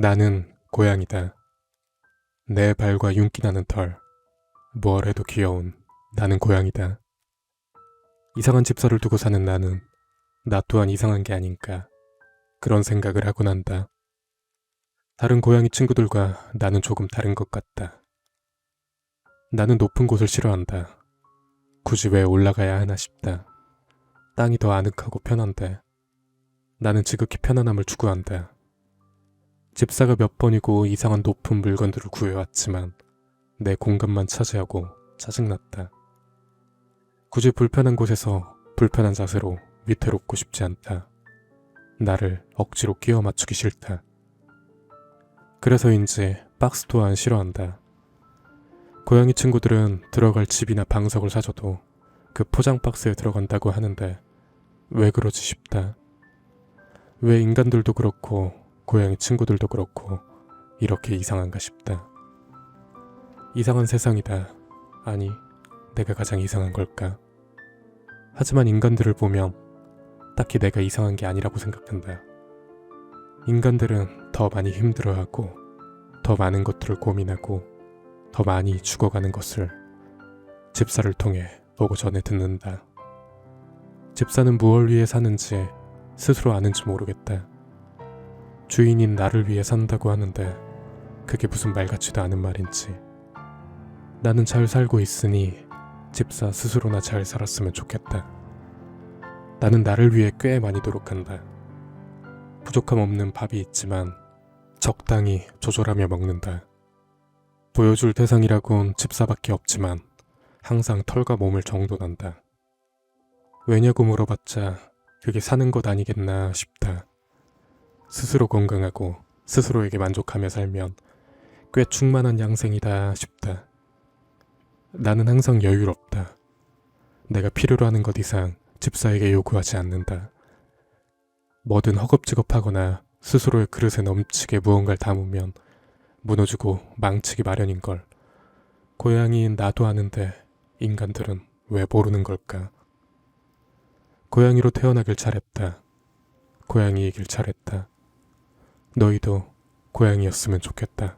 나는 고양이다. 내 발과 윤기 나는 털. 뭘 해도 귀여운 나는 고양이다. 이상한 집사를 두고 사는 나는 나 또한 이상한 게 아닌가. 그런 생각을 하곤 한다. 다른 고양이 친구들과 나는 조금 다른 것 같다. 나는 높은 곳을 싫어한다. 굳이 왜 올라가야 하나 싶다. 땅이 더 아늑하고 편한데 나는 지극히 편안함을 추구한다. 집사가 몇 번이고 이상한 높은 물건들을 구해왔지만 내 공간만 차지하고 짜증났다. 굳이 불편한 곳에서 불편한 자세로 위태롭고 싶지 않다. 나를 억지로 끼워 맞추기 싫다. 그래서인지 박스 또한 싫어한다. 고양이 친구들은 들어갈 집이나 방석을 사줘도 그 포장 박스에 들어간다고 하는데 왜 그러지 싶다. 왜 인간들도 그렇고 고양이 친구들도 그렇고 이렇게 이상한가 싶다. 이상한 세상이다. 아니, 내가 가장 이상한 걸까? 하지만 인간들을 보면 딱히 내가 이상한 게 아니라고 생각된다. 인간들은 더 많이 힘들어하고 더 많은 것들을 고민하고 더 많이 죽어가는 것을 집사를 통해 보고 전해 듣는다. 집사는 무엇을 위해 사는지 스스로 아는지 모르겠다. 주인인 나를 위해 산다고 하는데 그게 무슨 말 같지도 않은 말인지. 나는 잘 살고 있으니 집사 스스로나 잘 살았으면 좋겠다. 나는 나를 위해 꽤 많이 노력한다. 부족함 없는 밥이 있지만 적당히 조절하며 먹는다. 보여줄 대상이라곤 집사밖에 없지만 항상 털과 몸을 정돈한다. 왜냐고 물어봤자 그게 사는 것 아니겠나 싶다. 스스로 건강하고 스스로에게 만족하며 살면 꽤 충만한 양생이다 싶다. 나는 항상 여유롭다. 내가 필요로 하는 것 이상 집사에게 요구하지 않는다. 뭐든 허겁지겁하거나 스스로의 그릇에 넘치게 무언가를 담으면 무너지고 망치기 마련인 걸. 고양이인 나도 아는데 인간들은 왜 모르는 걸까? 고양이로 태어나길 잘했다. 고양이이길 잘했다. 너희도 고양이였으면 좋겠다.